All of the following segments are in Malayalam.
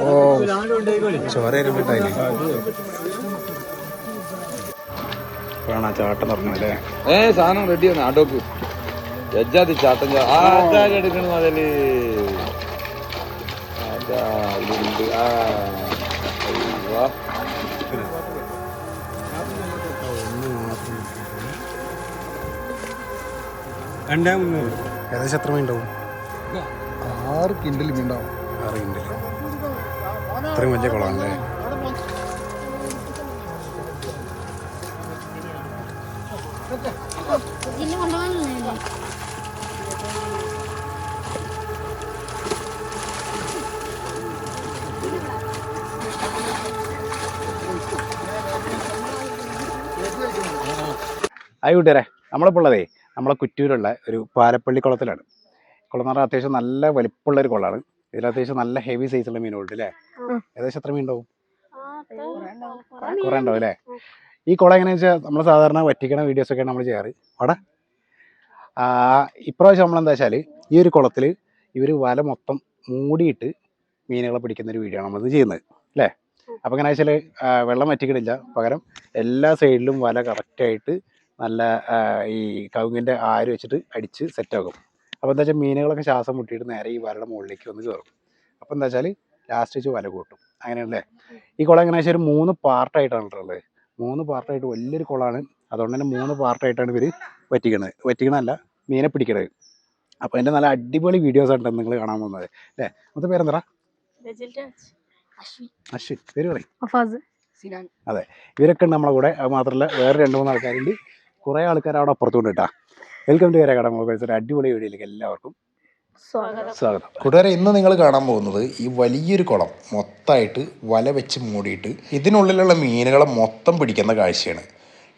ഓ. ചോര ഇരുന്നിട്ടായില്ലേ കാണാ ചാട്ടം പറഞ്ഞല്ലേ ഏ സാധനം റെഡിയാണ് ആട്ടോക്ക് എജ്ജാതി ചാട്ടം അതാര് എടുക്കണ മുതൽ ഏകദേശം എത്ര മീൻ ഉണ്ടാവും? ആറ് കിൻഡൽ ഉണ്ടാവും. ആറ് കിണ്ടിൽ അത്രയും വലിയ കുളമാണല്ലേ? ആയി കൂട്ടുകാരെ. നമ്മളിപ്പോൾ ഉള്ളതേ നമ്മളെ കുറ്റൂരുള്ള ഒരു പാലപ്പള്ളി കുളത്തിലാണ്. കുളം എന്ന് പറഞ്ഞാൽ അത്യാവശ്യം നല്ല വലിപ്പമുള്ള ഒരു കുളമാണ്. ഇതിൽ അത്യാവശ്യം നല്ല ഹെവി സൈസുള്ള മീനുണ്ട് അല്ലേ ഏകദേശം എത്ര മീൻ ഉണ്ടാവും കുറേ ഉണ്ടാവും അല്ലേ ഈ കുളം എങ്ങനെയാണെന്ന് വെച്ചാൽ നമ്മൾ സാധാരണ വറ്റിക്കണ വീഡിയോസ് ഒക്കെയാണ് നമ്മൾ ചെയ്യാറ്. അവിടെ ഇപ്രാവശ്യം നമ്മളെന്താ വെച്ചാൽ ഈ ഒരു കുളത്തിൽ ഇവർ വല മൊത്തം മൂടിയിട്ട് മീനുകളെ പിടിക്കുന്ന ഒരു വീഡിയോ ആണ് നമ്മളിത് ചെയ്യുന്നത് അല്ലേ അപ്പോൾ എങ്ങനെ വെച്ചാൽ വെള്ളം വറ്റിക്കണില്ല. പകരം എല്ലാ സൈഡിലും വല കറക്റ്റായിട്ട് നല്ല ഈ കവുങ്ങിന്റെ ആര് വെച്ചിട്ട് അടിച്ച് സെറ്റാക്കും അപ്പോൾ എന്താ വെച്ചാൽ മീനുകളൊക്കെ ശ്വാസം മുട്ടിയിട്ട് നേരെ ഈ വരയുടെ മുകളിലേക്ക് വന്ന് കയറും അപ്പോൾ എന്താ വെച്ചാൽ ലാസ്റ്റ് വെച്ച് വല കൂട്ടും. അങ്ങനെയല്ലേ? ഈ കുളം എങ്ങനെ വെച്ചാൽ ഒരു മൂന്ന് പാർട്ടായിട്ടാണ് ഉള്ളത് മൂന്ന് പാർട്ടായിട്ട് വലിയൊരു കുളമാണ്. അതുകൊണ്ട് തന്നെ മൂന്ന് പാർട്ടായിട്ടാണ് ഇവർ വറ്റിക്കണത്. വറ്റിക്കണമല്ല മീനെ പിടിക്കണത്. അപ്പോൾ എന്റെ നല്ല അടിപൊളി വീഡിയോസ് ആണ് നിങ്ങൾ കാണാൻ പോകുന്നത്. അല്ലേ? മൊത്തം പേരെന്താ അശ്വിൻ. പേര് പറയും. അതെ. ഇവരൊക്കെ ഉണ്ട് നമ്മളെ കൂടെ. അത് മാത്രമല്ല വേറെ രണ്ട് മൂന്ന് ആൾക്കാരുണ്ട്. കുറേ ആൾക്കാർ അവിടെ അപ്പുറത്തുണ്ട് കേട്ടാ. വെൽക്കം ടു കരകട മൊബൈൽസ് ഒരു അടിപൊളി വീഡിയോയിലേക്ക് എല്ലാവർക്കും സ്വാഗതം. സ്വാഗതം. കൂട്ടുകാരെ ഇന്ന് നിങ്ങൾ കാണാൻ പോകുന്നത് ഈ വലിയൊരു കുളം മൊത്തമായിട്ട് വല വെച്ച് മൂടിയിട്ട് ഇതിനുള്ളിലുള്ള മീനുകളെ മൊത്തം പിടിക്കുന്ന കാഴ്ചയാണ്.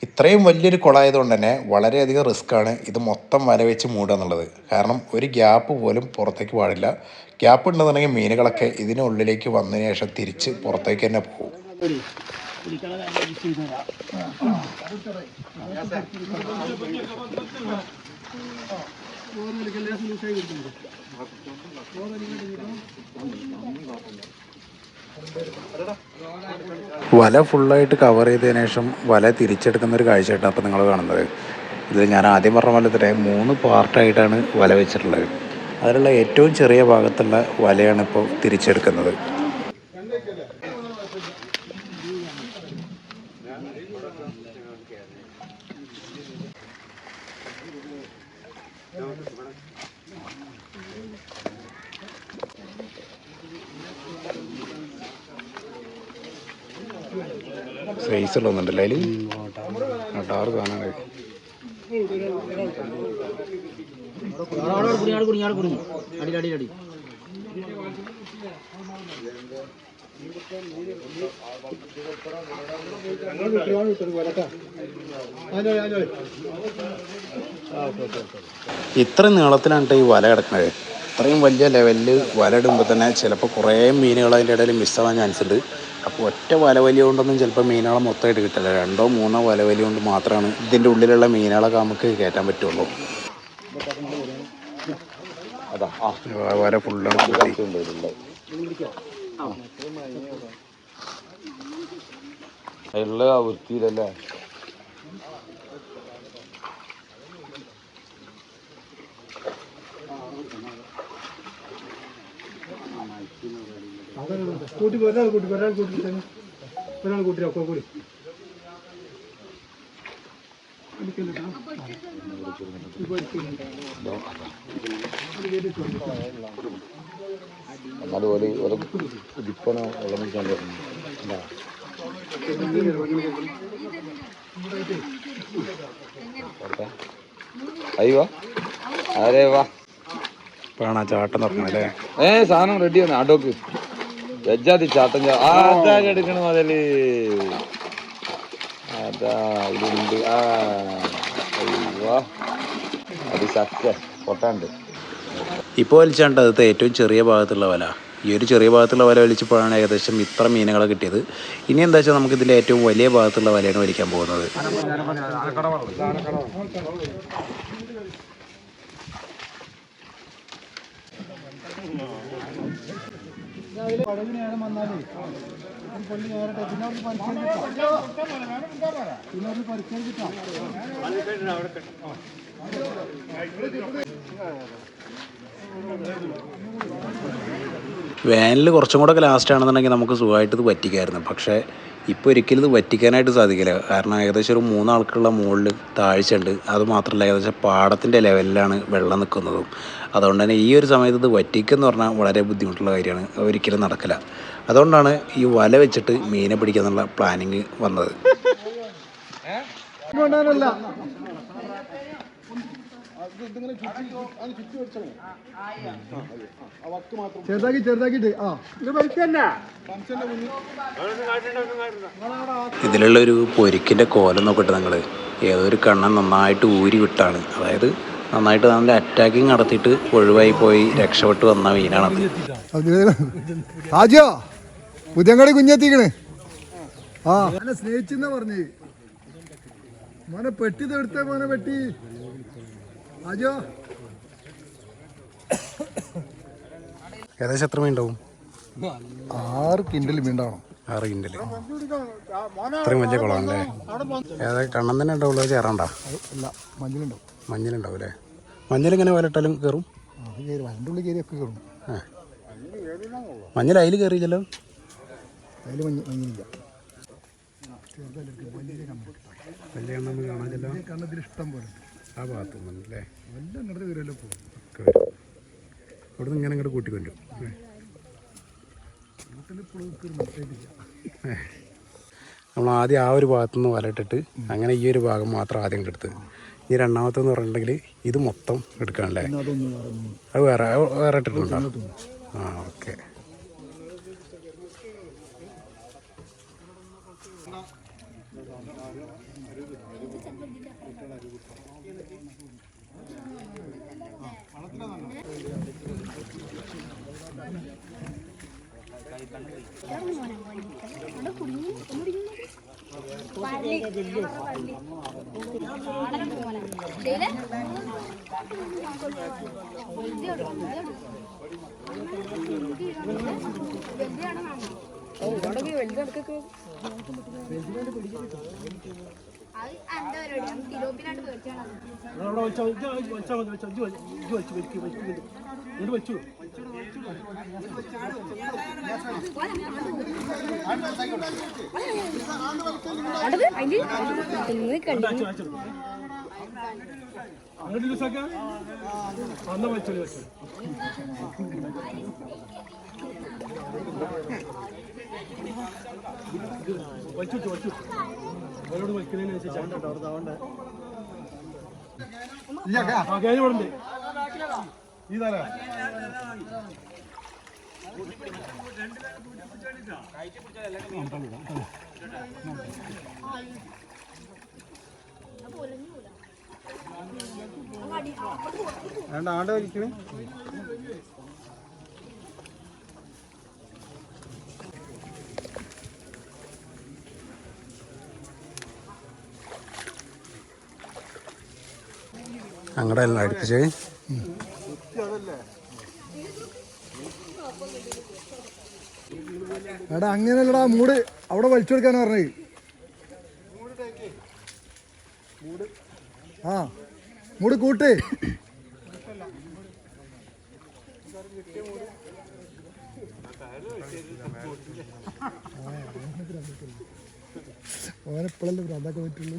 ഇത്രയും വലിയൊരു കുളമായതുകൊണ്ട് തന്നെ വളരെയധികം റിസ്ക്കാണ് ഇത് മൊത്തം വല വെച്ച് മൂടുക എന്നുള്ളത്. കാരണം ഒരു ഗ്യാപ്പ് പോലും പുറത്തേക്ക് പാടില്ല. ഗ്യാപ്പ് ഉണ്ടെന്നുണ്ടെങ്കിൽ മീനുകളൊക്കെ ഇതിനുള്ളിലേക്ക് വന്നതിന് ശേഷം തിരിച്ച് പുറത്തേക്ക് തന്നെ പോകും. വല ഫുള്ളായിട്ട് കവർ ചെയ്തതിന് ശേഷം വല തിരിച്ചെടുക്കുന്ന ഒരു കാഴ്ചയായിട്ടാണ് അപ്പോൾ നിങ്ങൾ കാണുന്നത്. ഇതിൽ ഞാൻ ആദ്യം പറഞ്ഞ പോലെ തന്നെ മൂന്ന് പാർട്ടായിട്ടാണ് വല വെച്ചിട്ടുള്ളത്. അതിലുള്ള ഏറ്റവും ചെറിയ ഭാഗത്തുള്ള വലയാണ് ഇപ്പോൾ തിരിച്ചെടുക്കുന്നത്. സൈസ് ഉള്ളൊന്നുണ്ടല്ലോ അതിൽ ടാറ് കാണാൻ ഇത്ര നീളത്തിലാണ് ഈ വല കിടക്കുന്നത് ഇത്രയും വലിയ ലെവലിൽ വല ഇടുമ്പോൾ തന്നെ ചിലപ്പോൾ കുറേ മീനുകൾ അതിന്റെ ഇടയിൽ മിസ്സാവാൻ ചാൻസ് ഉണ്ട്. അപ്പോൾ ഒറ്റ വലവലി കൊണ്ടൊന്നും ചിലപ്പോൾ മീനുകളെ മൊത്തമായിട്ട് കിട്ടില്ല രണ്ടോ മൂന്നോ വലവലി കൊണ്ട് മാത്രമാണ് ഇതിന്റെ ഉള്ളിലുള്ള മീനുകളൊക്കെ നമുക്ക് കയറ്റാൻ പറ്റുള്ളൂ. അതാ ആ. വല ഫുള്ളാണ്. അതിലുള്ള ആ വൃത്തിയിലല്ലേ? കൂട്ടി ഒരാൾ കൂട്ടി ഒരാൾ കൂട്ടി ഒരാൾ കൂട്ടി ഒക്കെ കൂടി വെള്ളം കുടിക്കാൻ. അയ്യോ അരേ വാ ചാട്ടം അല്ലേ? ഏ സാധനം റെഡിയാണ് ആട്ടോക്ക് എജ്ജാതി ചാട്ടം അതാര് എടുക്കണ മുതൽ. അതാ ഇതുണ്ട്. ആ അയ്യോ. അത് ചക്ക. പൊട്ടാണ്ട്. ഇപ്പോൾ വലിച്ചാണ്ട് അത് ഏറ്റവും ചെറിയ ഭാഗത്തുള്ള വല. ഈ ഒരു ചെറിയ ഭാഗത്തുള്ള വല വലിച്ചപ്പോഴാണ് ഏകദേശം ഇത്ര മീനുകളെ കിട്ടിയത്. ഇനി എന്താ വെച്ചാൽ നമുക്ക് ഇതിന്റെ ഏറ്റവും വലിയ ഭാഗത്തുള്ള വലയാണ് വലിക്കാൻ പോകുന്നത്. വേനൽ കുറച്ചും കൂടെ ലാസ്റ്റ് ആണെന്നുണ്ടെങ്കിൽ നമുക്ക് സുഖമായിട്ട് ഇത് പറ്റിക്കായിരുന്നു. പക്ഷേ ഇപ്പോൾ ഒരിക്കലും ഇത് വറ്റിക്കാനായിട്ട് സാധിക്കില്ല. കാരണം ഏകദേശം ഒരു മൂന്നാൾക്കുള്ള മുകളിൽ താഴ്ചയുണ്ട്. അത് മാത്രമല്ല ഏകദേശം പാടത്തിന്റെ ലെവലിലാണ് വെള്ളം നിൽക്കുന്നതും. അതുകൊണ്ട് തന്നെ ഈ ഒരു സമയത്ത് ഇത് വറ്റിക്കുക എന്ന് പറഞ്ഞാൽ വളരെ ബുദ്ധിമുട്ടുള്ള കാര്യമാണ്. ഒരിക്കലും നടക്കില്ല. അതുകൊണ്ടാണ് ഈ വല വെച്ചിട്ട് മീനെ പിടിക്കുക എന്നുള്ള പ്ലാനിങ് വന്നത് ചെറുതാക്കി ചെറുതാക്കിട്ട് ആ ഇത് ഇതിലുള്ള ഒരു പൊരിക്കിന്റെ കോലം നോക്കട്ടെ നിങ്ങൾ ഏതൊരു കണ്ണൻ നന്നായിട്ട് ഊരി വിട്ടാണ്. അതായത് നന്നായിട്ട് നല്ല അറ്റാക്കിങ് നടത്തിയിട്ട് ഒഴിവായി പോയി രക്ഷപ്പെട്ട് വന്ന മീനാണത്. ആജോ പുതിയങ്ങാടി കുഞ്ഞെത്തിക്കണ്. ആ. എന്നെ സ്നേഹിച്ചെന്നാ പറഞ്ഞ്. മോനെ പെട്ടി എടുത്ത മോനെ പെട്ടി. ആജോ. ഏകദേശം എത്ര മീൻ ഉണ്ടാവും ആറ് കിൻഡൽ മീണ്ടാണോ ആറ് കിൻഡൽ ഇത്രയും വലിയ കുളമാണല്ലേ? ഏതാ കണ്ണൻ തന്നെ ഉണ്ടാവുള്ളൂ ചേറാണ്ടാ അല്ല മഞ്ഞളുണ്ടാവും. മഞ്ഞളുണ്ടാവും അല്ലേ? മഞ്ഞൾ ഇങ്ങനെ വലട്ടാലും കയറും? കയറി. ഒക്കെ കയറും. മഞ്ഞൾ അതിൽ കയറിയില്ലല്ലോ? അതിൽ മഞ്ഞ വലിയ കണ്ണൊന്നും കാണാനില്ലല്ലോ കണ്ണത്തിൽ ഇഷ്ടം പോലെ. ആ ഭാഗത്ത് നിന്നല്ലേ വല്ല ഇങ്ങോട്ട് വരുമല്ലോ പോകും ഒക്കെ വരും. ഇവിടുന്ന് ഇങ്ങനെ ഇങ്ങോട്ട് കൂട്ടിക്കൊണ്ടു നമ്മൾ ആദ്യം ആ ഒരു ഭാഗത്തു നിന്ന് വലയിട്ടിട്ട് അങ്ങനെ ഈ ഒരു ഭാഗം മാത്രം ആദ്യം എടുത്ത്. ഈ രണ്ടാമത്തെന്ന് പറഞ്ഞിട്ടുണ്ടെങ്കിൽ ഇത് മൊത്തം എടുക്കാനല്ലേ. അത് വേറെ വേറെ ഇട്ടിട്ടുണ്ടോ? ആ ഓക്കെ. അവിടെ ഇത് വെച്ച് അങ്ങോട്ട് ലൂസാക്കാം അന്ന വെച്ചു വെച്ചു വച്ചു വച്ചു അവരോട് വയ്ക്കുന്നതിനനുസരിച്ച് അവിടെ അവിടെ ഇല്ല കേട്ടോ കഴിഞ്ഞ വേണ്ട ആണ്ട് അങ്ങടെ എല്ലാം അടുപ്പിച്ചേ. എടാ അങ്ങനെയല്ലടാ മൂട്. അവിടെ വലിച്ചു കൊടുക്കാൻ പറഞ്ഞേ ആ മൂട് കൂട്ട്. ഓനെപ്പോഴല്ലേ പ്രാന്താക്കാൻ പറ്റുള്ളൂ.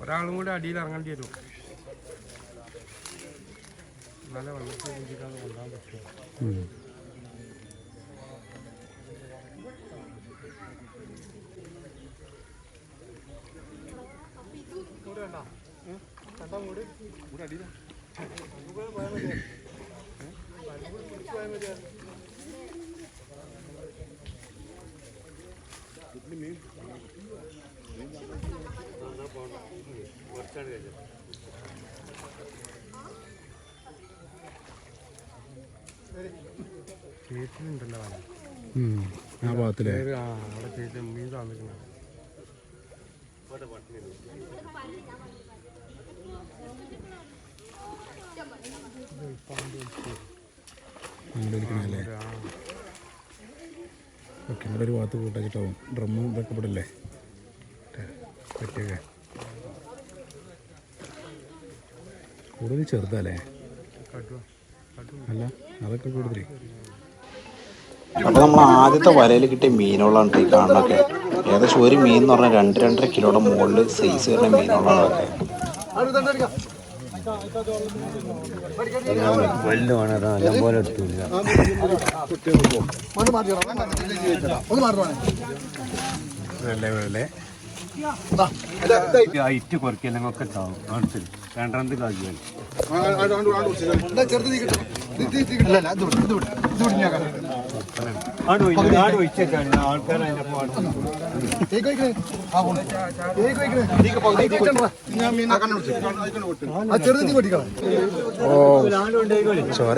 ഒരാളും കൂടി അടിയിൽ ഇറങ്ങേണ്ടി വരും. നല്ല വെള്ളത്തിൽ കുടിക്കാതെ കൊണ്ടാൻ പറ്റും ചേച്ചിലുണ്ടല്ലോ വല ആ ഭാഗത്തിലെ. ആ അവിടെ ചേച്ചി മീൻ താമസിക്കുന്നത്. അങ്ങനെ ഇരിക്കണല്ലേ ഓക്കെ ഇവിടെ ഒരു ഭാഗത്ത് കൂട്ടാച്ചിട്ടാവും ഡ്രമ്മും ഇതൊക്കെ ഇവിടെ പറ്റിയൊക്കെ. കൂടുതൽ ചെറുതല്ലേ? അല്ല അതൊക്കെ കൂടുതൽ അപ്പോൾ നമ്മൾ ആദ്യത്തെ വലയിൽ കിട്ടിയ മീനുകളാണ് ഈ കാണുന്നതൊക്കെ. ഏകദേശം ഒരു മീൻ എന്ന് പറഞ്ഞാൽ രണ്ട് രണ്ടര കിലോയുടെ മുകളിൽ സൈസ് വരുന്ന മീനുകളാണ് അതൊക്കെ. വെള്ളേ വെള്ളേ ഹൈറ്റ് കുറയ്ക്കലെങ്കിൽ ഒക്കെ ഉണ്ടാവും കാണിച്ചു രണ്ടാമത്തെ കാര്യം ആട് ഒഴിച്ചേക്കാണ് ആൾക്കാർ ചെറുതി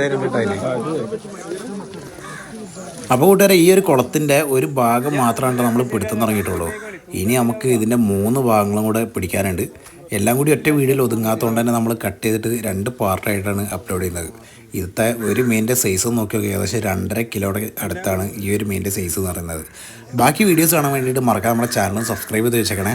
ഇരുന്നിട്ടായില്ലേ അപ്പോൾ കൂട്ടുകാരെ ഈ ഒരു കുളത്തിന്റെ ഒരു ഭാഗം മാത്രമാണ് നമ്മൾ പിടുത്തം തുടങ്ങിയിട്ടുള്ളൂ. ഇനി നമുക്ക് ഇതിന്റെ മൂന്ന് ഭാഗങ്ങളും കൂടെ പിടിക്കാനുണ്ട്. എല്ലാം കൂടി ഒറ്റ വീഡിയോയിൽ ഒതുങ്ങാത്തതുകൊണ്ട് തന്നെ നമ്മൾ കട്ട് ചെയ്തിട്ട് രണ്ട് പാർട്ടായിട്ടാണ് അപ്ലോഡ് ചെയ്യുന്നത്. ഇന്നത്തെ ഒരു മീനിന്റെ സൈസ് നോക്കി നോക്കി ഏകദേശം രണ്ടര കിലോയുടെ അടുത്താണ് ഈ ഒരു മീനിന്റെ സൈസ് എന്ന് പറയുന്നത്. ബാക്കി വീഡിയോസ് കാണാൻ വേണ്ടിയിട്ട് മറക്കാൻ നമ്മുടെ ചാനൽ സബ്സ്ക്രൈബ് ചെയ്ത് വെച്ചേക്കണേ.